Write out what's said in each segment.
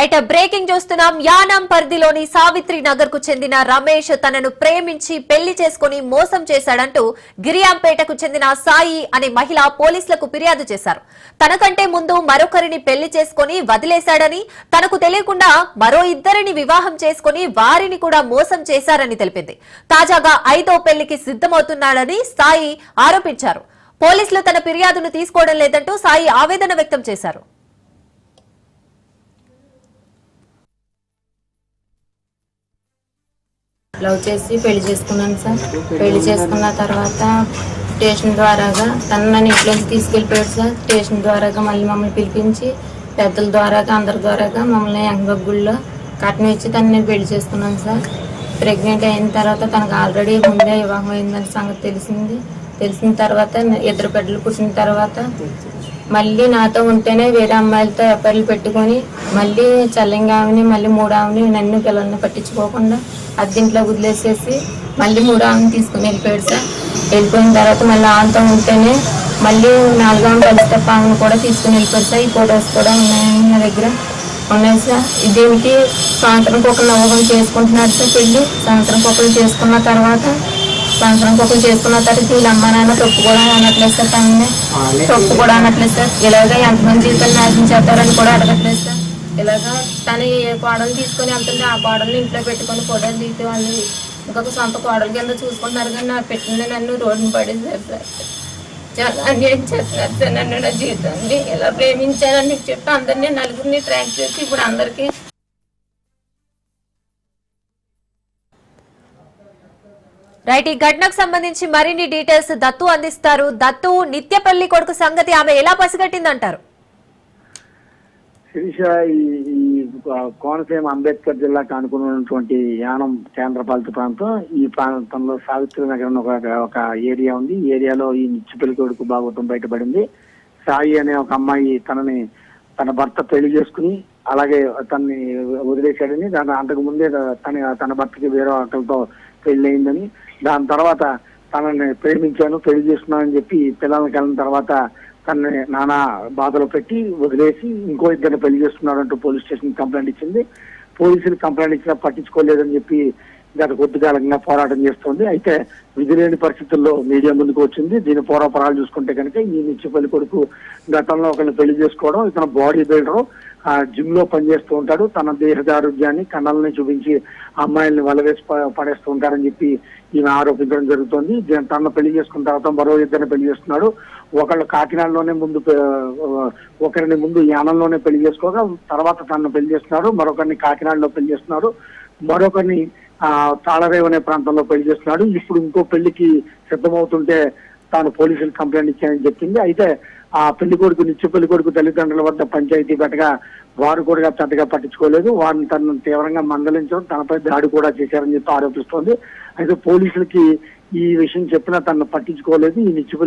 Right breaking చూస్తున్నాం. యానాం పరిధిలోని సావిత్రి నగర్కు చెందిన రమేష్ తనను ప్రేమించి పెళ్ళి చేసుకుని మోసం చేశాడంటూ గిరియాంపేటకు చెందిన సాయి అనే మహిళ పోలీసులకు ఫిర్యాదు చేశారు. తనకంటే ముందు మరొకరిని పెళ్ళి చేసుకుని వదిలేశాడని తనకు తెలియకుండా మరో ఇద్దరిని వివాహం చేసుకుని వారిని కూడా మోసం చేశారని తెలిపింది. తాజాగా ఐదో పెళ్ళికి సిద్ధమవుతున్నాడని సాయి ఆరోపించారు. పోలీసులు తన ఫిర్యాదును తీసుకోవడం లేదంటూ సాయి ఆవేదన వ్యక్తం చేశారు. లవ్ చేసి పెళ్ళి చేసుకున్నాను సార్. పెళ్ళి చేసుకున్న తర్వాత స్టేషన్ ద్వారాగా తను నన్ను ఇంట్లోంచి తీసుకెళ్ళిపోయాడు సార్. స్టేషన్ ద్వారాగా మళ్ళీ మమ్మల్ని పిలిపించి పెద్దల ద్వారాగా అందరి ద్వారాగా మమ్మల్ని ఎంగగుళ్ళో కట్నం ఇచ్చి తను నేను పెళ్ళి చేసుకున్నాను సార్. ప్రెగ్నెంట్ అయిన తర్వాత తనకు ఆల్రెడీ ముందే వివాహం అయిందని సంగతి తెలిసింది. తెలిసిన తర్వాత ఇద్దరు బిడ్డలు పుట్టిన తర్వాత మళ్ళీ నాతో ఉంటేనే వేరే అమ్మాయిలతో ఎఫర్లు పెట్టుకొని మళ్ళీ చల్లంగా ఆమెని మళ్ళీ మూడు ఆమెని నన్ను పిల్లల్ని పట్టించుకోకుండా అద్దెంట్లో వదిలేసేసి మళ్ళీ మూడు ఆమెను తీసుకుని వెళ్ళిపోయాడు సార్. వెళ్ళిపోయిన తర్వాత మళ్ళీ ఆమెతో ఉంటేనే మళ్ళీ నాలుగో ఆమె ఆమెను కూడా తీసుకుని వెళ్ళిపోయాడు సార్. ఈ ఫొటోస్ కూడా ఉన్నాయండి నా దగ్గర. ఉన్నాయి సార్. ఇదేమిటి? సాయంత్రం ఒకరు నవ్వకం చేసుకుంటున్నాడు సార్ పెళ్ళి. సాయంత్రం ఒకరు చేసుకున్న తర్వాత సంవత్సరం ఒకరు చేసుకున్న తర్వాత వీళ్ళ అమ్మ నాన్న తప్పు కూడా అనట్లేదు సార్ తనని తప్పు కూడా అనట్లేదు సార్. ఇలాగ ఎంతమంది జీవితాలు నాశనం చేస్తారని కూడా అడగట్లేదు సార్. ఇలాగా తను ఏ కోడలు తీసుకొని వెళ్తుంటే ఆ కోడల్ని ఇంట్లో పెట్టుకొని ఫోటోలు దిగితే వాళ్ళు ఇంకొక సొంత కోడలు కింద చూసుకుంటున్నారు కానీ నా పెట్టింది నన్ను రోడ్డుని పడేసారు సార్. చాలా అన్యాయం చేస్తున్నారు సార్ నన్ను నా జీవితాన్ని. ఇలా ప్రేమించానని చెప్పి అందరినీ నలుగురిని ట్రాక్ చేసి ఇప్పుడు అందరికీ రైట్ ఈ ఘటనకు సంబంధించి మరిన్ని డీటెయిల్స్ దత్తు అందిస్తారు. దత్తు నిత్యపల్లి కొడుకు సంగతి ఆమె ఎలా పసిగట్టిందంటారు? శిరీష ఈ కోనసీమ అంబేద్కర్ జిల్లాకు అనుకున్నటువంటి యానం కేంద్రపాలిత ప్రాంతం ఈ ప్రాంతంలో సావిత్రి నగర్ ఒక ఒక ఏరియా ఉంది. ఈ ఏరియాలో ఈ నిత్యపల్లి కొడుకు భాగవతం బయటపడింది. సాయి అనే ఒక అమ్మాయి తనని తన భర్త పెళ్ళి చేసుకుని అలాగే తనని వదిలేశాడని దాని అంతకు ముందే తన తన భర్తకి వేరే ఒకరితో పెళ్ళి అయిందని దాని తర్వాత తనని ప్రేమించాను పెళ్ళి చేసుకున్నానని చెప్పి పిల్లలకి వెళ్ళిన తర్వాత తనని నానా బాధలు పెట్టి వదిలేసి ఇంకో ఇద్దరిని పెళ్ళి చేస్తున్నాడంటూ పోలీస్ స్టేషన్ కంప్లైంట్ ఇచ్చింది. పోలీసులు కంప్లైంట్ ఇచ్చినా పట్టించుకోలేదని చెప్పి గత కొద్దికాలంగా పోరాటం చేస్తోంది. అయితే విధి లేని పరిస్థితుల్లో మీడియా ముందుకు వచ్చింది. దీని పూర్వపరాలు చూసుకుంటే కనుక ఈ నిత్యపల్లి కొడుకు గతంలో ఒకరిని పెళ్ళి చేసుకోవడం ఇతను బాడీ బిల్డర్ ఆ జిమ్లో పనిచేస్తూ ఉంటాడు. తన దేహదారుఢ్యాన్ని కన్నల్ని చూపించి అమ్మాయిల్ని వలవేసి ప- పడేస్తూ ఉంటారని చెప్పి ఈమె ఆరోపించడం జరుగుతోంది. దీని తన పెళ్ళి చేసుకున్న తర్వాత మరో ఇద్దరిని పెళ్ళి చేస్తున్నాడు. ఒకళ్ళు కాకినాడలోనే ముందు ఒకరిని ముందు యానంలోనే పెళ్ళి చేసుకోగా తర్వాత తనను పెళ్ళి చేస్తున్నాడు మరొకరిని కాకినాడలో పెళ్ళి చేస్తున్నారు మరొకరిని తాళరేవు తాళరేవ్ అనే ప్రాంతంలో పెళ్ళి చేస్తున్నాడు ఇప్పుడు ఇంకో పెళ్ళికి సిద్ధమవుతుంటే తాను పోలీసులు కంప్లైంట్ ఇచ్చానని చెప్పింది. అయితే ఆ పెళ్ళి కొడుకు నిత్య పెళ్ళి కొడుకు తల్లిదండ్రుల వద్ద పంచాయతీ పెట్టగా వారు కూడా పెద్దగా పట్టించుకోలేదు. వారిని తనను తీవ్రంగా మందలించడం తనపై దాడి కూడా చేశారని చెప్పి ఆరోపిస్తోంది. అయితే పోలీసులకి ఈ విషయం చెప్పినా తను పట్టించుకోలేదు. ఈ నిత్య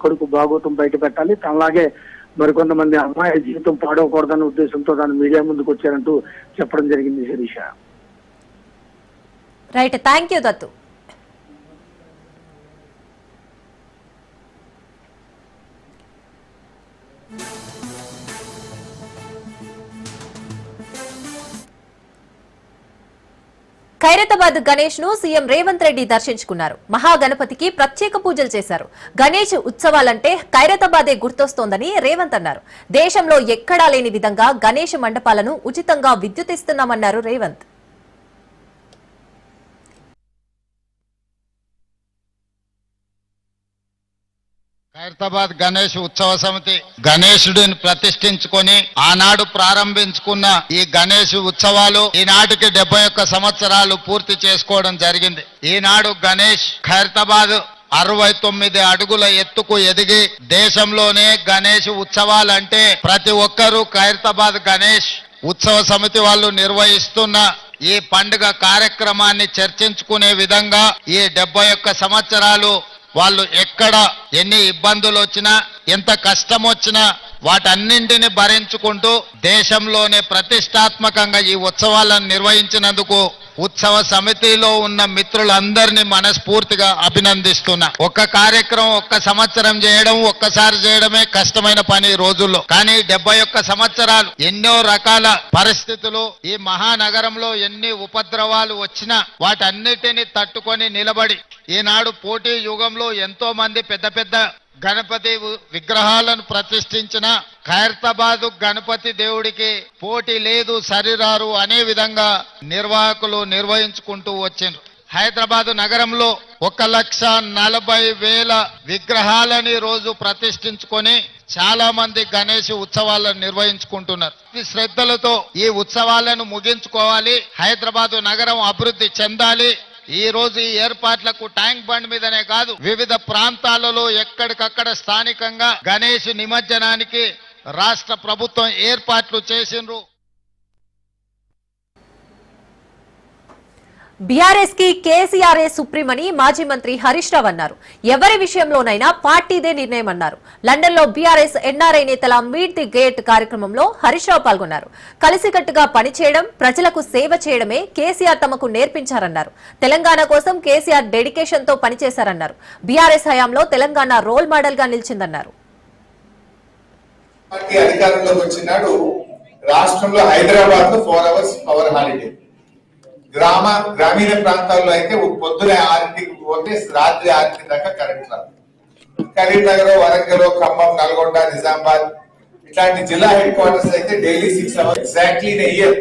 కొడుకు భాగోతం బయట పెట్టాలి. తనలాగే మరికొంతమంది అమ్మాయి జీవితం పాడవకూడదనే ఉద్దేశంతో తాను మీడియా ముందుకు వచ్చారంటూ చెప్పడం జరిగింది Sirisha. Right. Thank you Dattu. Khairatabad గణేష్ను CM Revanth Reddy దర్శించుకున్నారు. మహాగణపతికి ప్రత్యేక పూజలు చేశారు. గణేష్ ఉత్సవాలంటే ఖైరతాబాదే గుర్తొస్తోందని రేవంత్ అన్నారు. దేశంలో ఎక్కడా లేని విధంగా గణేష్ మండపాలను ఉచితంగా విద్యుత్ ఇస్తున్నామన్నారు రేవంత్. ఖైరతాబాద్ గణేష్ ఉత్సవ సమితి గణేశుడిని ప్రతిష్ఠించుకొని ఆనాడు ప్రారంభించుకున్న ఈ గణేష్ ఉత్సవాలు ఈనాటికి డెబ్బై ఒక్క సంవత్సరాలు పూర్తి చేసుకోవడం జరిగింది. ఈనాడు గణేష్ ఖైరతాబాద్ అరవై తొమ్మిది అడుగుల ఎత్తుకు ఎదిగి దేశంలోనే గణేష్ ఉత్సవాలంటే ప్రతి ఒక్కరూ ఖైరతాబాద్ గణేష్ ఉత్సవ సమితి వాళ్ళు నిర్వహిస్తున్న ఈ పండుగ కార్యక్రమాన్ని చర్చించుకునే విధంగా ఈ డెబ్బై ఒక్క సంవత్సరాలు వాళ్ళు ఎక్కడ ఎన్ని ఇబ్బందులు వచ్చినా ఎంత కష్టం వచ్చినా వాటన్నింటిని భరించుకుంటూ దేశంలోనే ప్రతిష్టాత్మకంగా ఈ ఉత్సవాలను నిర్వహించినందుకు ఉత్సవ సమితిలో ఉన్న మిత్రులందరినీ మనస్ఫూర్తిగా అభినందిస్తున్నా. ఒక్క కార్యక్రమం ఒక్క సంవత్సరం చేయడం ఒక్కసారి చేయడమే కష్టమైన పని రోజుల్లో. కానీ డెబ్బై ఒక్క సంవత్సరాలు ఎన్నో రకాల పరిస్థితులు ఈ మహానగరంలో ఎన్ని ఉపద్రవాలు వచ్చినా వాటన్నిటిని తట్టుకొని నిలబడి ఈనాడు పోటీ యుగంలో ఎంతో మంది పెద్ద పెద్ద గణపతి విగ్రహాలను ప్రతిష్ఠించిన ఖైరతాబాదు గణపతి దేవుడికి పోటీ లేదు సరిరారు అనే విధంగా నిర్వాహకులు నిర్వహించుకుంటూ వచ్చారు హైదరాబాదు నగరంలో ఒక లక్ష నలభై వేల విగ్రహాలని రోజు ప్రతిష్ఠించుకొని చాలా మంది గణేష్ ఉత్సవాలను నిర్వహించుకుంటున్నారు. ఈ శ్రద్ధలతో ఈ ఉత్సవాలను ముగించుకోవాలి. హైదరాబాదు నగరం అభివృద్ధి చెందాలి. ఈ రోజు ఈ ఏర్పాట్లకు ట్యాంక్ బండ్ మీదనే కాదు వివిధ ప్రాంతాలలో ఎక్కడికక్కడ స్థానికంగా గణేష్ నిమజ్జనానికి రాష్ట్ర ప్రభుత్వం ఏర్పాట్లు చేసిండ్రు. బీఆర్ఎస్కి కేసీఆర్ఏ సుప్రీమని మాజీ మంత్రి హరీష్ రావు అన్నారు. ఎవరి విషయంలోనైనా పార్టీదే నిర్ణయం అన్నారు. లండన్లో బీఆర్ఎస్ ఎన్ఆర్ఐ నేతల మీట్ ది గేట్ కార్యక్రమంలో హరీష్ రావు పాల్గొన్నారు. కలిసికట్టుగా పనిచేయడం ప్రజలకు సేవ చేయడమే కేసీఆర్ తమకు నేర్పించారన్నారు. తెలంగాణ కోసం కేసీఆర్ డెడికేషన్తో పనిచేశారన్నారు. బీఆర్ఎస్ హయాంలో తెలంగాణ రోల్ మోడల్గా నిలిచిందన్నారు రాష్ట్రంలో హైదరాబాద్లో ఫోర్ అవర్స్ పవర్ హాలిడే. గ్రామ గ్రామీణ ప్రాంతాల్లో అయితే పొద్దున ఆరింటికి పోతే రాత్రి ఆరింటి దాకా కరెంట్ రాదు. కరీంనగర్ వరంగల్ ఖమ్మం నల్గొండ నిజామాబాద్ ఇట్లాంటి జిల్లా హెడ్ క్వార్టర్స్ అయితే daily six hours exactly year.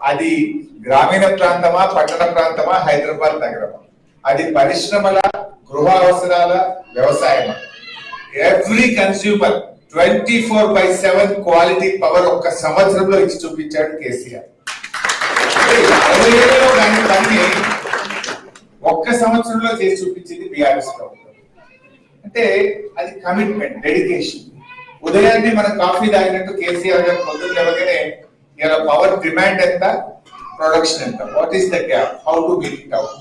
అది గ్రామీణ ప్రాంతమా పట్టణ ప్రాంతమా హైదరాబాద్ నగరమా? అది పరిశ్రమల గృహ అవసరాల వ్యవసాయమా? Every consumer twenty four by seven quality power ఒక్క సంవత్సరంలో ఇచ్చి చూపించాడు కేసీఆర్. అంటే ఒక్క సంవత్సరంలో చేసి చూపించింది బీఆర్ఎస్ ప్రభుత్వం. అంటే అది కమిట్మెంట్ డెడికేషన్ ఉదయాన్నే మనం కాఫీ తాగినట్టు కేసీఆర్ గారు పొద్దున్న లేవగానే ఇలా పవర్ డిమాండ్ ఎంత? ప్రొడక్షన్ ఎంత? What is the gap how to meet it out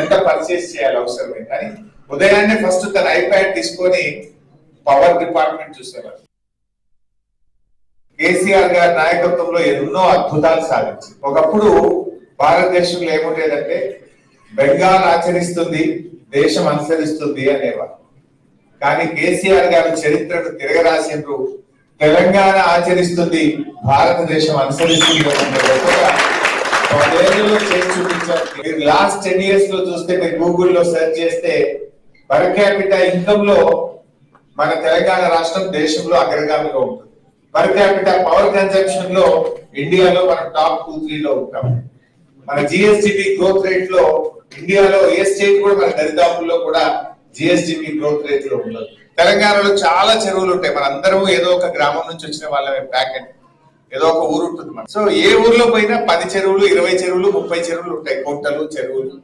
ఎంత పర్చేస్ చేయాలి అవసరం ఏంటని ఉదయాన్నే ఫస్ట్ తన ఐప్యాడ్ తీసుకొని పవర్ డిపార్ట్మెంట్ చూసేవారు. కేసీఆర్ గారి నాయకత్వంలో ఎన్నో అద్భుతాలు సాధించి ఒకప్పుడు భారతదేశంలో ఏముండేదంటే బెంగాల్ ఆచరిస్తుంది దేశం అనుసరిస్తుంది అనేవారు. కానీ కేసీఆర్ గారి చరిత్రను తిరగరాసిండ్రు తెలంగాణ ఆచరిస్తుంది భారతదేశం అనుసరిస్తుంది పదేళ్ళలో చేసి చూపించారు. మీరు లాస్ట్ టెన్ ఇయర్స్లో చూస్తే మీరు గూగుల్లో సెర్చ్ చేస్తే పర్ క్యాపిటల్ ఇన్కమ్లో మన తెలంగాణ రాష్ట్రం దేశంలో అగ్రగామిగా ఉంటుంది. పర్ క్యాపిటల్ పవర్ కన్జంప్షన్లో ఇండియాలో మనం టాప్ టూ త్రీ లో ఉంటాం. మన జిఎస్టిపి గ్రోత్ రేట్లో ఇండియాలో ఏ స్టేట్ కూడా మన దరిదాపుల్లో కూడా జిఎస్టిపి గ్రోత్ రేట్లో ఉండదు. తెలంగాణలో చాలా చెరువులు ఉంటాయి. మనందరం ఏదో ఒక గ్రామం నుంచి వచ్చిన వాళ్ళమే ప్యాకెట్ ఏదో ఒక ఊరు ఉంటుంది మన సో ఏ ఊర్లో పోయినా పది చెరువులు ఇరవై చెరువులు ముప్పై చెరువులు ఉంటాయి. కొంటలు చెరువులు.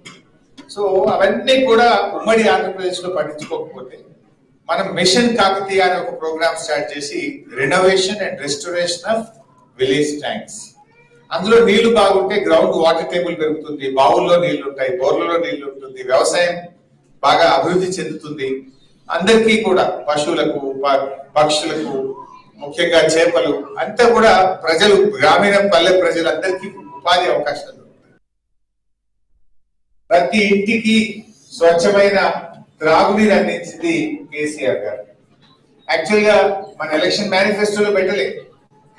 సో అవన్నీ కూడా ఉమ్మడి ఆంధ్రప్రదేశ్లో పట్టించుకోకపోతే మనం మిషన్ కాకతీయ అనే ఒక ప్రోగ్రామ్ స్టార్ట్ చేసి renovation and restoration of village tanks అందులో నీళ్ళు బాగుంటే గ్రౌండ్ వాటర్ టేబుల్ పెరుగుతుంది బావుల్లో నీళ్ళు ఉంటాయి బోర్లలో నీళ్ళు ఉంటుంది వ్యవసాయం బాగా అభివృద్ధి చెందుతుంది. అందరికీ కూడా పశువులకు పక్షులకు ముఖ్యంగా చేపలు అంతా కూడా ప్రజలు గ్రామీణ పల్లె ప్రజలందరికీ ఉపాధి అవకాశాలు ప్రతి ఇంటికి స్వచ్ఛమైన త్రాగునీరు అందించింది కేసీఆర్ గారు. యాక్చువల్గా మన ఎలక్షన్ మేనిఫెస్టోలో పెట్టలేదు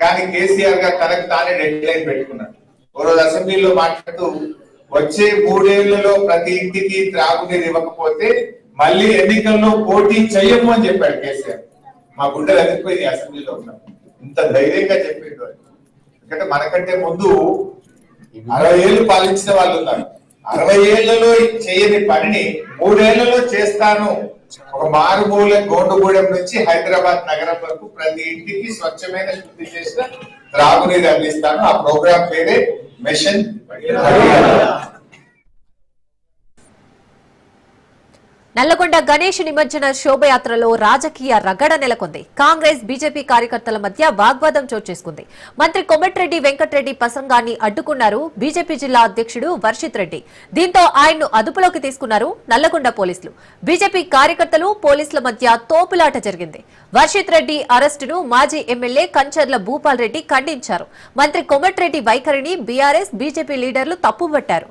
కానీ కేసీఆర్ గారు తనకు తానే డెడ్ లైన్ పెట్టుకున్నాడు ఓ రోజు అసెంబ్లీలో మాట్లాడుతూ వచ్చే మూడేళ్ళలో ప్రతి ఇంటికి త్రాగునీరు ఇవ్వకపోతే మళ్ళీ ఎన్నికల్లో పోటీ చెయ్యము అని చెప్పాడు కేసీఆర్. మా గుండెలు అదిపోయింది అసెంబ్లీలో ఉన్నాం ఇంత ధైర్యంగా చెప్పిండు ఎందుకంటే మనకంటే ముందు అరవై ఏళ్ళు పాలించిన వాళ్ళు ఉన్నారు. అరవై ఏళ్ళలో చేయని పనిని మూడేళ్ళలో చేస్తాను. ఒక మారుమూల గోండుగూడెం నుంచి హైదరాబాద్ నగరం వరకు ప్రతి ఇంటికి స్వచ్ఛమైన శుద్ధి చేసిన త్రాగునీరు అందిస్తాను. ఆ ప్రోగ్రామ్ పేరే మిషన్. నల్లగొండ గణేష్ నిమజ్జన శోభయాత్రలో రాజకీయ రగడ నెలకొంది. కాంగ్రెస్ బీజేపీ కార్యకర్తల మధ్య వాగ్వాదం చోటు చేసుకుంది. మంత్రి కొమటిరెడ్డి వెంకటరెడ్డి ప్రసంగాన్ని అడ్డుకున్నారు బీజేపీ జిల్లా అధ్యక్షుడు వర్షిత్ రెడ్డి. దీంతో ఆయన్ను అదుపులోకి తీసుకున్నారు నల్లగొండ పోలీసులు. బీజేపీ కార్యకర్తలు పోలీసుల మధ్య తోపులాట జరిగింది. వర్షిత్ రెడ్డి అరెస్టును మాజీ ఎమ్మెల్యే కంచర్ల భూపాల్ రెడ్డి ఖండించారు. మంత్రి కొమటిరెడ్డి వైఖరిని బీఆర్ఎస్ బీజేపీ లీడర్లు తప్పుబట్టారు.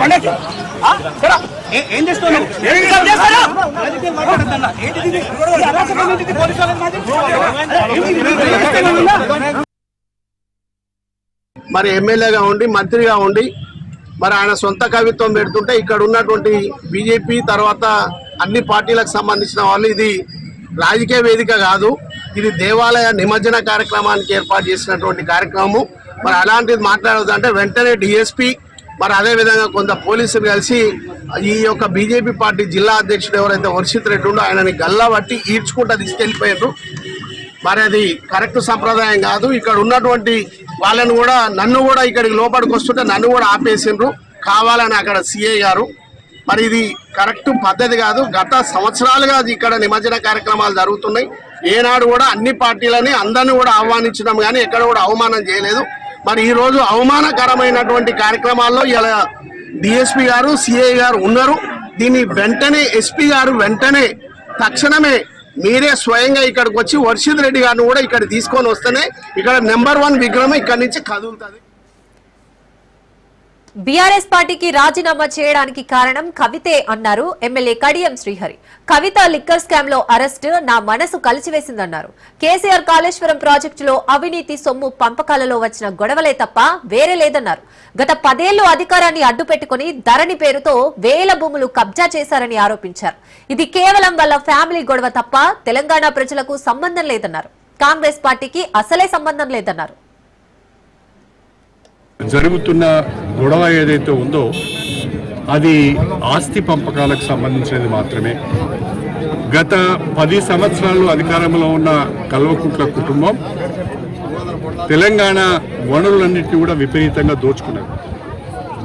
మాది? ఏంటిది? మరి ఎమ్మెల్యేగా ఉండి మంత్రిగా ఉండి మరి ఆయన సొంత కవిత్వం పెడుతుంటే ఇక్కడ ఉన్నటువంటి బీజేపీ తర్వాత అన్ని పార్టీలకు సంబంధించిన వాళ్ళు ఇది రాజకీయ వేదిక కాదు ఇది దేవాలయ నిమజ్జన కార్యక్రమానికి ఏర్పాటు చేసినటువంటి కార్యక్రమము. మరి అలాంటిది మాట్లాడదు అంటే వెంటనే డిఎస్పీ మరి అదే విధంగా కొంత పోలీసులు కలిసి ఈ యొక్క బీజేపీ పార్టీ జిల్లా అధ్యక్షుడు ఎవరైతే వర్షిత్ రెడ్డి ఉండో ఆయనని గల్లా పట్టి ఈడ్చుకుంటూ తీసుకెళ్ళిపోయారు. మరి అది కరెక్ట్ సంప్రదాయం కాదు. ఇక్కడ ఉన్నటువంటి వాళ్ళని కూడా నన్ను కూడా ఇక్కడికి లోపలికి వస్తుంటే నన్ను కూడా ఆపేసిండ్రు. కావాలని అక్కడ సిఐ గారు. మరి ఇది కరెక్ట్ పద్ధతి కాదు. గత సంవత్సరాలుగా ఇక్కడ నిమజ్జన కార్యక్రమాలు జరుగుతున్నాయి. ఏనాడు కూడా అన్ని పార్టీలని అందరిని కూడా ఆహ్వానించడం కానీ ఎక్కడ కూడా అవమానం చేయలేదు. మరి ఈరోజు అవమానకరమైనటువంటి కార్యక్రమాల్లో ఇలా డిఎస్పీ గారు సిఐ గారు ఉన్నారు. దీన్ని వెంటనే ఎస్పీ గారు వెంటనే తక్షణమే మీరే స్వయంగా ఇక్కడికి వచ్చి వర్షిత్ రెడ్డి గారిని కూడా ఇక్కడ తీసుకొని వస్తేనే ఇక్కడ నెంబర్ వన్ విగ్రహం ఇక్కడ నుంచి కదులుతుంది. బీఆర్ఎస్ పార్టీకి రాజీనామా చేయడానికి కారణం కవితే అన్నారు ఎమ్మెల్యే కడియం శ్రీహరి. కవిత లిక్కర్ స్కామ్లో అరెస్ట్ నా మనసు కలిసివేసిందన్నారు. కేసీఆర్ కాళేశ్వరం ప్రాజెక్టులో అవినీతి సొమ్ము పంపకాలలో వచ్చిన గొడవలే తప్ప వేరే లేదన్నారు. గత పదేళ్ళు అధికారాన్ని అడ్డుపెట్టుకుని ధరణి పేరుతో వేల భూములు కబ్జా చేశారని ఆరోపించారు. ఇది కేవలం వాళ్ళ ఫ్యామిలీ గొడవ తప్ప తెలంగాణ ప్రజలకు సంబంధం లేదన్నారు. కాంగ్రెస్ పార్టీకి అసలే సంబంధం లేదన్నారు. జరుగుతున్న గొడవ ఏదైతే ఉందో అది ఆస్తి పంపకాలకు సంబంధించినది మాత్రమే. గత పది సంవత్సరాలు అధికారంలో ఉన్న కల్వకుంట్ల కుటుంబం తెలంగాణ వనరులన్నింటినీ కూడా విపరీతంగా దోచుకున్నారు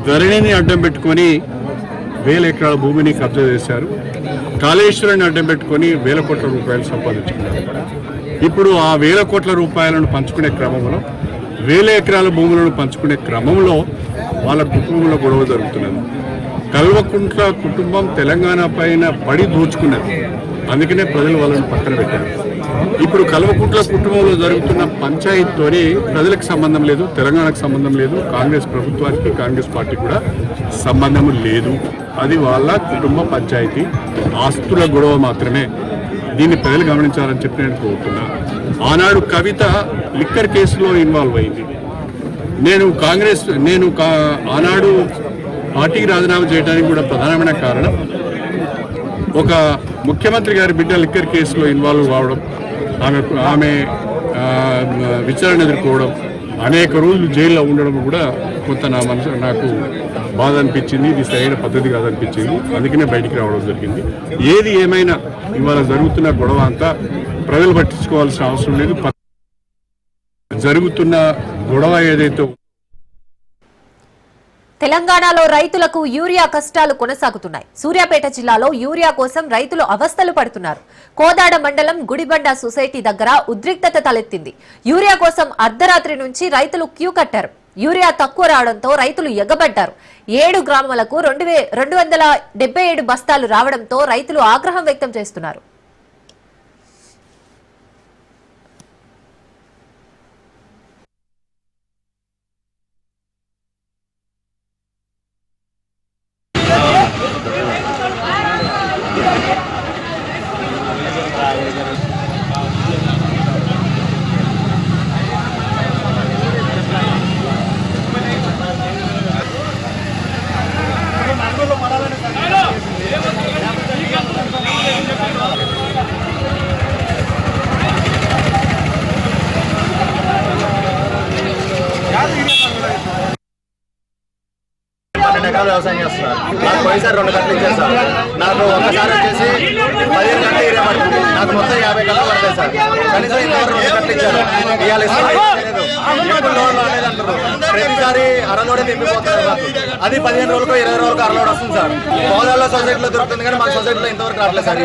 ధరణిని అడ్డం పెట్టుకొని వేల ఎకరాల భూమిని కబ్జా చేశారు. కాళేశ్వరాన్ని అడ్డం పెట్టుకొని వేల కోట్ల రూపాయలు సంపాదించుకున్నారు. ఇప్పుడు ఆ వేల కోట్ల రూపాయలను పంచుకునే క్రమంలో వేల ఎకరాల భూములను పంచుకునే క్రమంలో వాళ్ళ కుటుంబంలో గొడవ జరుగుతున్నది. కల్వకుంట్ల కుటుంబం తెలంగాణ పైన పడి దోచుకున్నది. అందుకనే ప్రజలు వాళ్ళని పక్కన పెట్టారు. ఇప్పుడు కల్వకుంట్ల కుటుంబంలో జరుగుతున్న పంచాయతీతోని ప్రజలకు సంబంధం లేదు తెలంగాణకు సంబంధం లేదు కాంగ్రెస్ ప్రభుత్వానికి కాంగ్రెస్ పార్టీ కూడా సంబంధం లేదు. అది వాళ్ళ కుటుంబ పంచాయతీ ఆస్తుల గొడవ మాత్రమే. దీన్ని ప్రజలు గమనించాలని చెప్పి నేను కోరుతున్నా. ఆనాడు కవిత లిక్కర్ కేసులో ఇన్వాల్వ్ అయింది. నేను కాంగ్రెస్ నేను కా- ఆనాడు పార్టీకి రాజీనామా చేయడానికి కూడా ప్రధానమైన కారణం ఒక ముఖ్యమంత్రి గారి బిడ్డ లిక్కర్ కేసులో ఇన్వాల్వ్ కావడం ఆమె ఆమె విచారణ ఎదుర్కోవడం అనేక రోజులు జైల్లో ఉండడం కూడా కొంత నా మనసు నాకు బాధ అనిపించింది. ఇది సరైన పద్ధతి కాదనిపించింది. అందుకనే బయటికి రావడం జరిగింది. ఏది ఏమైనా ఇవాళ జరుగుతున్న గొడవ అంతా ప్రజలు పట్టించుకోవాల్సిన అవసరం లేదు. జరుగుతున్న గొడవ ఏదైతే తెలంగాణలో రైతులకు యూరియా కష్టాలు కొనసాగుతున్నాయి. సూర్యాపేట జిల్లాలో యూరియా కోసం రైతులు అవస్థలు పడుతున్నారు. కోదాడ మండలం గుడిబండ సొసైటీ దగ్గర ఉద్రిక్తత తలెత్తింది. యూరియా కోసం అర్ధరాత్రి నుంచి రైతులు క్యూ కట్టారు. యూరియా తక్కువ రావడంతో రైతులు ఎగబడ్డారు. ఏడు గ్రామాలకు రెండు వే రెండు వందల ఏడు బస్తాలు రావడంతో రైతులు ఆగ్రహం వ్యక్తం చేస్తున్నారు. దొరుకుతుంది కానీ మన సొసైటీలో ఇంతవరకు రావట్లేదు సార్.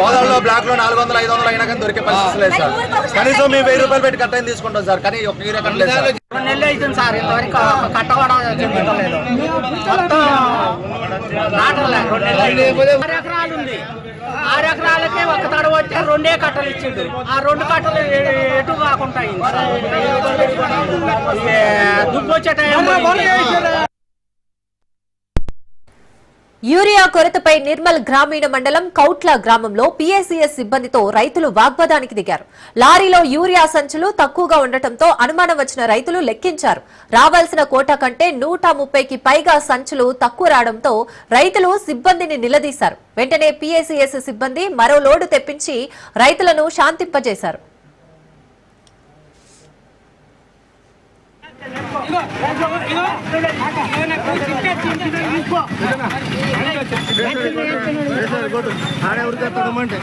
పోదాల్లో బ్లాక్లో నాలుగు వందలు ఐదు వందలు అయినా కానీ దొరికే పరిస్థితి లేదు సార్. కనీసం మేము వెయ్యి రూపాయలు పెట్టి కట్టని తీసుకుంటాం సార్. కానీ ఒక ఏరియా కట్టలేదు సార్. రెండు నెలలు అవుతుంది సార్. ఇంతవరకు కట్ట కూడా చెందుతలేదు మొత్తం నాటలే రెండు నెలలు ఆరు ఎకరాలు ఉంది. ఆరు ఎకరాలకే ఒక తడవ వచ్చే రెండే కట్టలు ఇచ్చిండు. ఆ రెండు కట్టలు ఎటు కాకుండా దుబ్బు వచ్చే యూరియా కొరతపై నిర్మల్ గ్రామీణ మండలం కౌట్ల గ్రామంలో పీఎస్సీఎస్ సిబ్బందితో రైతులు వాగ్వాదానికి దిగారు. లారీలో యూరియా సంచులు తక్కువగా ఉండటంతో అనుమానం వచ్చిన రైతులు లెక్కించారు. రావాల్సిన కోటా కంటే నూట ముప్పైకి పైగా సంచులు తక్కువ రావడంతో రైతులు సిబ్బందిని నిలదీశారు. వెంటనే పీఎస్సీఎస్ సిబ్బంది మరో లోడు తెప్పించి రైతులను శాంతింపజేశారు. ఆడే ఉడికేస్తామంటే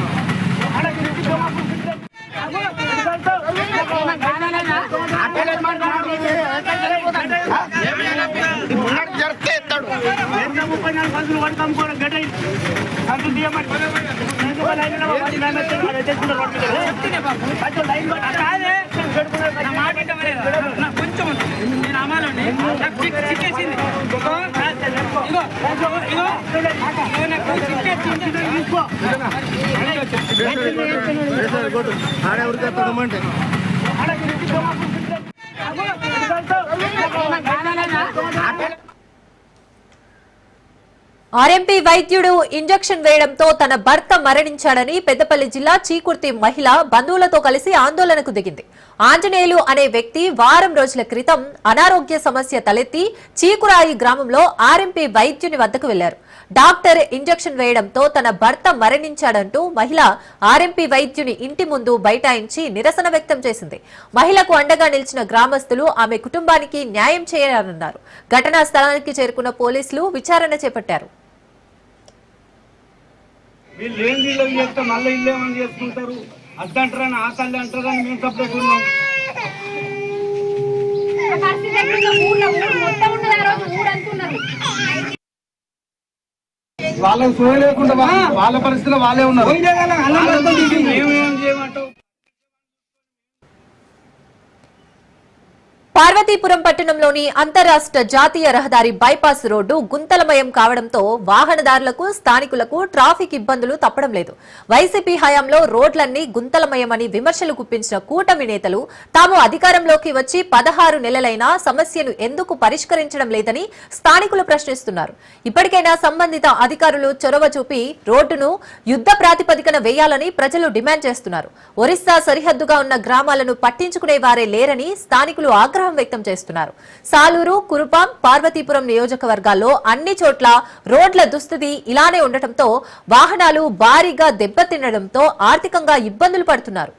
జరిగితే ఎత్తాడు ముప్పై నాలుగు పంతులు పడతాం కూడా గడ్డ పంతులు తీయమంటే లైన్ ఆర్ఎంపీ వైద్యుడు ఇంజెక్షన్ వేయడంతో తన భర్త మరణించాడని పెద్దపల్లి జిల్లా చీకుర్తి మహిళ బంధువులతో కలిసి ఆందోళనకు దిగింది. ఆంజనేయులు అనే వ్యక్తి వారం రోజుల క్రితం అనారోగ్య సమస్య తలెత్తి చీకురాయి గ్రామంలో ఆర్ఎంపీ వైద్యుని వద్దకు వెళ్ళారు డాక్టర్ ఇంజెక్షన్ వేయడంతో తన భర్త మరణించాడంటూ మహిళ ఆర్ఎంపీ వైద్యుని ఇంటి ముందు బైఠాయించి నిరసన వ్యక్తం చేసింది. మహిళకు అండగా నిలిచిన గ్రామస్తులు ఆమె కుటుంబానికి న్యాయం చేయాలన్నారు. ఘటనా స్థలానికి చేరుకున్న పోలీసులు విచారణ చేపట్టారు. వీళ్ళు ఏం వీళ్ళు చేస్తే మళ్ళీ ఇల్లేమని చేసుకుంటారు? అద్దంటారని ఆ తల్లి అంటారని మేము సపరేట్ ఉన్నాం. వాళ్ళకి సోయ లేకుండా వా- వాళ్ళ పరిస్థితిలో వాళ్ళే ఉన్నారు. మేమేం చేయమంటావు పార్వతీపురం పట్టణంలోని అంతరాష్ట్ర జాతీయ రహదారి బైపాస్ రోడ్డు గుంతలమయం కావడంతో వాహనదారులకు స్థానికులకు ట్రాఫిక్ ఇబ్బందులు తప్పడం లేదు. వైసీపీ హయాంలో రోడ్లన్నీ గుంతలమయమని విమర్శలు గుప్పించిన కూటమి నేతలు తాము అధికారంలోకి వచ్చి పదహారు నెలలైనా సమస్యను ఎందుకు పరిష్కరించడం లేదని స్థానికులు ప్రశ్నిస్తున్నారు. ఇప్పటికైనా సంబంధిత అధికారులు చొరవ చూపి రోడ్డును యుద్ధ ప్రాతిపదికన వేయాలని ప్రజలు డిమాండ్ చేస్తున్నారు. ఒరిస్సా సరిహద్దుగా ఉన్న గ్రామాలను పట్టించుకునే వారే లేరని స్థానికులు ఆగ్రహం వ్యక్తం చేస్తున్నారు. సాలూరు కురుపాం పార్వతీపురం నియోజకవర్గాల్లో అన్ని చోట్ల రోడ్ల దుస్థితి ఇలానే ఉండటంతో వాహనాలు భారీగా దెబ్బతినడంతో ఆర్థికంగా ఇబ్బందులు పడుతున్నారు.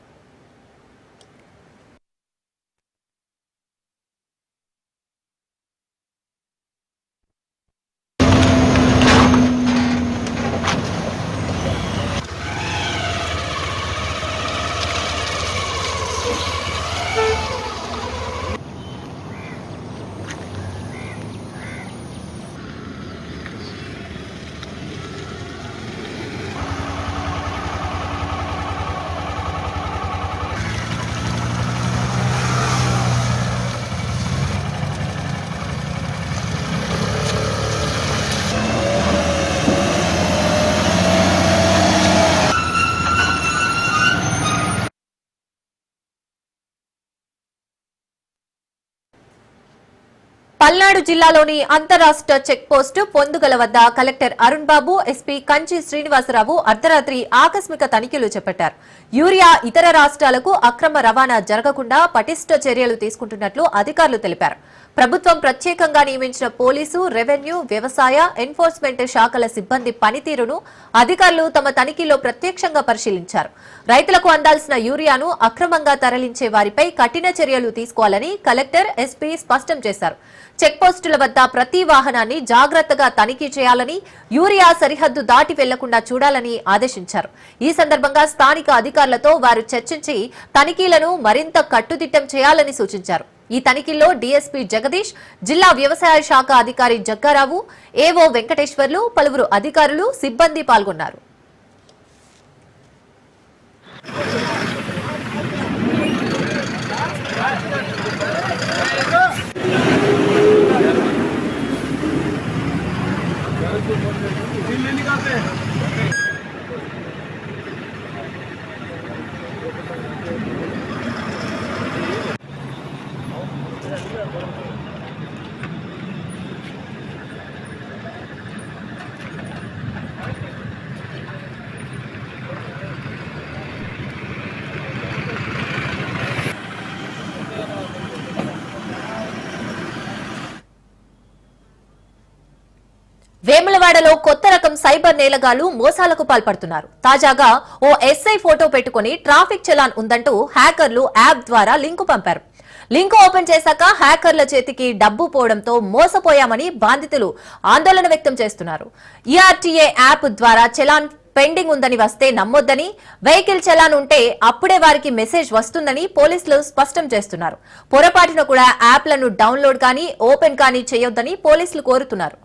పల్నాడు జిల్లాలోని అంతరాష్ట్ర చెక్పోస్ట్ పొందుగల వద్ద కలెక్టర్ అరుణ్ బాబు ఎస్పీ కంచి శ్రీనివాసరావు అర్ధరాత్రి ఆకస్మిక తనిఖీలు చేపట్టారు. యూరియా ఇతర రాష్ట్రాలకు అక్రమ రవాణా జరగకుండా పటిష్ట చర్యలు తీసుకుంటున్నట్లు అధికారులు తెలిపారు. ప్రభుత్వం ప్రత్యేకంగా నియమించిన పోలీసు రెవెన్యూ వ్యవసాయ ఎన్ఫోర్స్మెంట్ శాఖల సిబ్బంది పనితీరును అధికారులు తమ తనిఖీలో ప్రత్యక్షంగా పరిశీలించారు. రైతులకు అందాల్సిన యూరియాను అక్రమంగా తరలించే వారిపై కఠిన చర్యలు తీసుకోవాలని కలెక్టర్ ఎస్పీ స్పష్టం చేశారు. చెక్పోస్టుల వద్ద ప్రతి వాహనాన్ని జాగ్రత్తగా తనిఖీ చేయాలని యూరియా సరిహద్దు దాటి వెళ్ళకుండా చూడాలని ఆదేశించారు. ఈ సందర్భంగా స్థానిక అధికారులతో వారు చర్చించి తనిఖీలను మరింత కట్టుదిట్టం చేయాలని సూచించారు. ఈ తనిఖీల్లో డీఎస్పీ జగదీష్ జిల్లా వ్యవసాయ శాఖ అధికారి జగ్గారావు ఏవో వెంకటేశ్వర్లు పలువురు అధికారులు సిబ్బంది పాల్గొన్నారు. వేములవాడలో కొత్త రకం సైబర్ నేలగాళ్ళు మోసాలకు పాల్పడుతున్నారు. తాజాగా ఓ ఎస్ఐ ఫోటో పెట్టుకుని ట్రాఫిక్ చలాన్ ఉందంటూ హ్యాకర్లు యాప్ ద్వారా లింకు పంపారు. లింక్ ఓపెన్ చేశాక హ్యాకర్ల చేతికి డబ్బు పోవడంతో మోసపోయామని బాధితులు ఆందోళన వ్యక్తం చేస్తున్నారు. ఈఆర్టీఏ యాప్ ద్వారా చలాన్ పెండింగ్ ఉందని వస్తే నమ్మొద్దని వెహికల్ చలాన్ ఉంటే అప్పుడే వారికి మెసేజ్ వస్తుందని పోలీసులు స్పష్టం చేస్తున్నారు. పొరపాటున కూడా యాప్లను డౌన్లోడ్ కానీ ఓపెన్ కానీ చేయొద్దని పోలీసులు కోరుతున్నారు.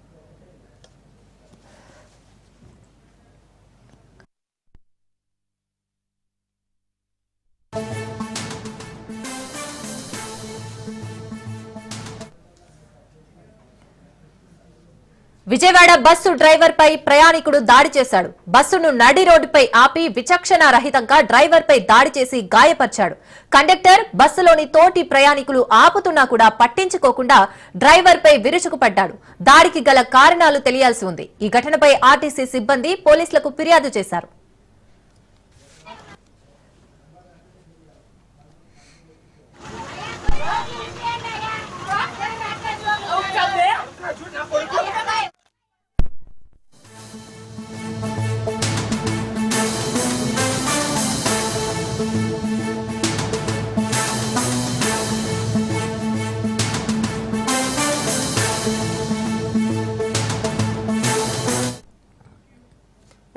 విజయవాడ బస్సు డ్రైవర్ పై ప్రయాణికుడు దాడి చేశాడు. బస్సును నడి రోడ్డుపై ఆపి విచక్షణ రహితంగా డ్రైవర్ పై దాడి చేసి గాయపరిచాడు. కండక్టర్ బస్సులోని తోటి ప్రయాణికులు ఆపుతున్నా కూడా పట్టించుకోకుండా డ్రైవర్ పై విరుచుకుపడ్డాడు. దాడికి గల కారణాలు తెలియాల్సి ఉంది. ఈ ఘటనపై ఆర్టీసీ సిబ్బంది పోలీసులకు ఫిర్యాదు చేశారు.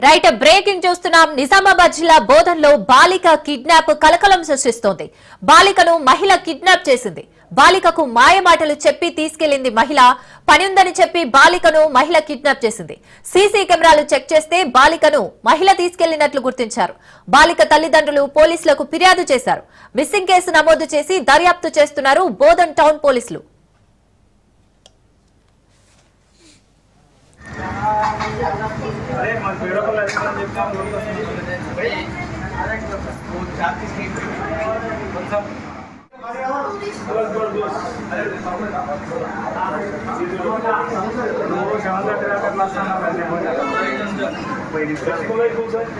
రైట్ బ్రేకింగ్ చూస్తున్నాం. నిజామాబాద్ జిల్లా బోధన్లో బాలిక కిడ్నాప్ కలకలం సృష్టిస్తోంది. బాలికను మహిళ కిడ్నాప్ చేసింది. బాలికకు మాయమాటలు చెప్పి తీసుకెళ్ళింది మహిళ. పని ఉందని చెప్పి బాలికను మహిళ కిడ్నాప్ చేసింది. సీసీ కెమెరాలు చెక్ చేస్తే బాలికను మహిళ తీసుకెళ్ళినట్లు గుర్తించారు. బాలిక తల్లిదండ్రులు పోలీసులకు ఫిర్యాదు చేశారు. మిస్సింగ్ కేసు నమోదు చేసి దర్యాప్తు చేస్తున్నారు బోధన్ టౌన్ పోలీసులు. అరే మన పేడపల్లి అధికారులు చెప్తాం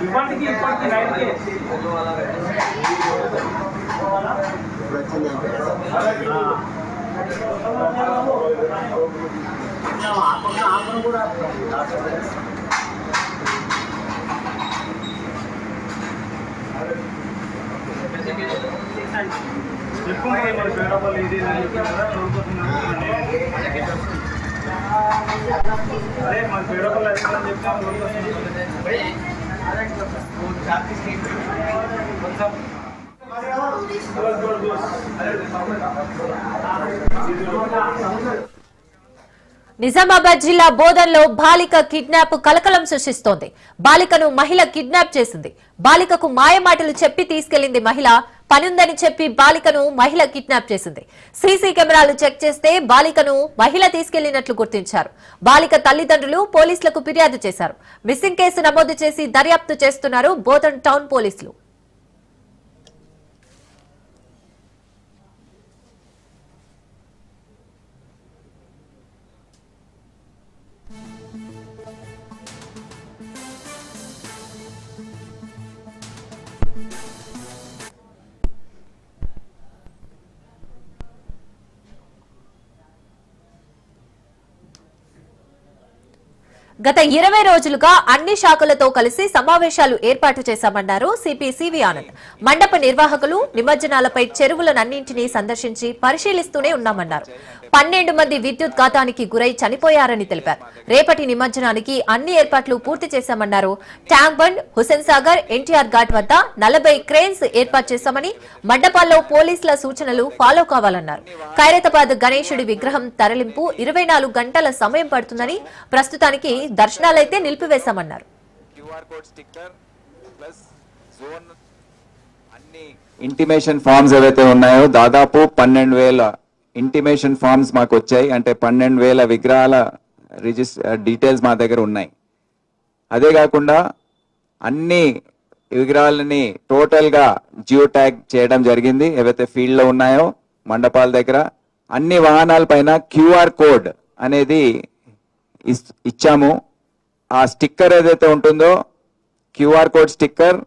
ఇప్పటికి ఇప్పటికి నైన్కి చెప్పుకుంటే మరి పేడపల్లి ఇది ఇది అని చెప్పారు మన నిజామాబాద్ జిల్లా బోధన్లో బాలిక కిడ్నాప్ కలకలం సృష్టిస్తోంది. బాలికను మహిళ కిడ్నాప్ చేసింది. బాలికకు మాయమాటలు చెప్పి తీసుకెళ్ళింది మహిళ. పనుందని చెప్పి బాలికను మహిళ కిడ్నాప్ చేసింది. సీసీ కెమెరాలు చెక్ చేస్తే బాలికను మహిళ తీసుకెళ్ళినట్లు గుర్తించారు. బాలిక తల్లిదండ్రులు పోలీసులకు ఫిర్యాదు చేశారు. మిస్సింగ్ కేసు నమోదు చేసి దర్యాప్తు చేస్తున్నారు బోధన్ టౌన్ పోలీసులు. గత ఇరవై రోజులుగా అన్ని శాఖలతో కలిసి సమావేశాలు ఏర్పాటు చేశామన్నారు సిపి సివి ఆనంద్. మండప నిర్వాహకులు నిమజ్జనాలపై చెరువులనన్నింటినీ సందర్శించి పరిశీలిస్తూనే ఉన్నామన్నారు. పన్నెండు మంది విద్యుత్ ఘాతానికి గురై చనిపోయారని తెలిపారు. రేపటి నిమజ్జనానికి అన్ని ఏర్పాట్లు పూర్తి చేశామన్నారు. ట్యాంక్ బండ్ హుసేన్ సాగర్ ఎన్టీఆర్ ఘాట్ వద్ద నలభై క్రేన్స్ ఏర్పాటు చేశామని మండపాల్లో పోలీసుల సూచనలు ఫాలో కావాలన్నారు. ఖైరతాబాద్ గణేశుడి విగ్రహం తరలింపు ఇరవై నాలుగు గంటల సమయం పడుతుందని ప్రస్తుతానికి దర్శనాలైతే నిలిపివేశామన్నారు. ఇంటిమేషన్ ఫార్మ్స్ ఏవైతే ఉన్నాయో దాదాపు పన్నెండు వేల ఇంటిమేషన్ ఫామ్స్ మాకు వచ్చాయి అంటే పన్నెండు వేల విగ్రహాల రిజిస్టర్ డీటెయిల్స్ మా దగ్గర ఉన్నాయి. అదే కాకుండా అన్ని విగ్రహాలని టోటల్గా జియో ట్యాగ్ చేయడం జరిగింది. ఏవైతే ఫీల్డ్లో ఉన్నాయో మండపాల దగ్గర అన్ని వాహనాల పైన క్యూఆర్ కోడ్ అనేది ఇచ్చాము. ఆ స్టిక్కర్ ఏదైతే ఉంటుందో QR code sticker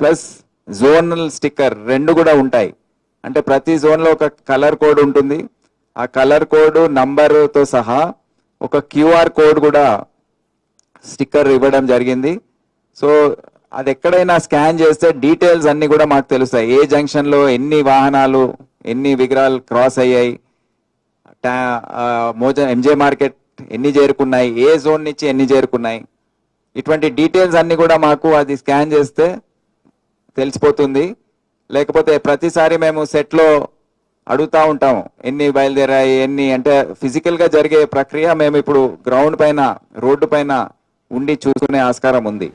plus zonal sticker రెండు కూడా ఉంటాయి. అంటే ప్రతి జోన్లో ఒక కలర్ కోడ్ ఉంటుంది. ఆ కలర్ కోడ్ నంబర్తో సహా ఒక క్యూఆర్ కోడ్ కూడా స్టిక్కర్ ఇవ్వడం జరిగింది. సో అది ఎక్కడైనా స్కాన్ చేస్తే డీటెయిల్స్ అన్ని కూడా మాకు తెలుస్తాయి. ఏ జంక్షన్లో ఎన్ని వాహనాలు ఎన్ని విగ్రహాలు క్రాస్ అయ్యాయి టా- మోజ ఎంజే మార్కెట్ ఎన్ని చేరుకున్నాయి ఏ జోన్ నుంచి ఎన్ని చేరుకున్నాయి. ఇటువంటి డీటెయిల్స్ అన్ని కూడా మాకు అది స్కాన్ చేస్తే తెలిసిపోతుంది. లేకపోతే ప్రతిసారి మేము సెట్లో అడుగుతా ఉంటాం ఎన్ని బయలుదేరాయి ఎన్ని అంటే ఫిజికల్గా జరిగే ప్రక్రియ మేము ఇప్పుడు గ్రౌండ్ పైన రోడ్డు పైన ఉండి చూసుకునే ఆస్కారం ఉంది.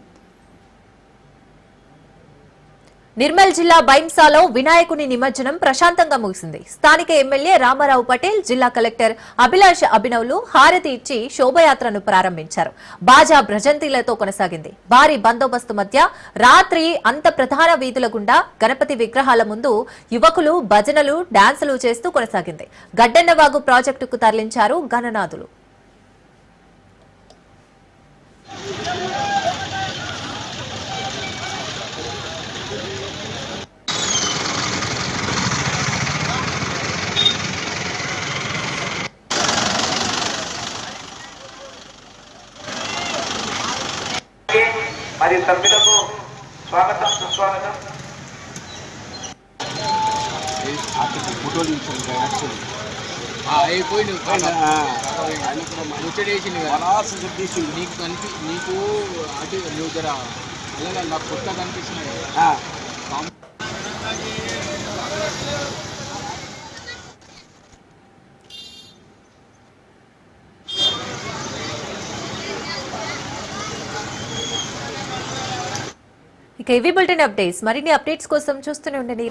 నిర్మల్ జిల్లా బైంసాలో వినాయకుని నిమజ్జనం ప్రశాంతంగా ముగిసింది. స్థానిక ఎమ్మెల్యే రామారావు పటేల్ జిల్లా కలెక్టర్ అభిలాష్ అభినవ్లు హారతి ఇచ్చి శోభయాత్రను ప్రారంభించారు. బాజా భ్రజంతిలతో కొనసాగింది. భారీ బందోబస్తు మధ్య రాత్రి అంత ప్రధాన వీధుల గుండా గణపతి విగ్రహాల ముందు యువకులు భజనలు డాన్సులు చేస్తూ కొనసాగింది. గడ్డన్నవాగు ప్రాజెక్టుకు తరలించారు గణనాథులు నీకు కనిపి నీకు అటు నువ్వు జర అలాగే నాకు కొత్త కనిపిస్తున్నాయి ఇక ఇవి బులెటిన్ అప్డేట్స్. మరిన్ని అప్డేట్స్ కోసం చూస్తూనే ఉండండి.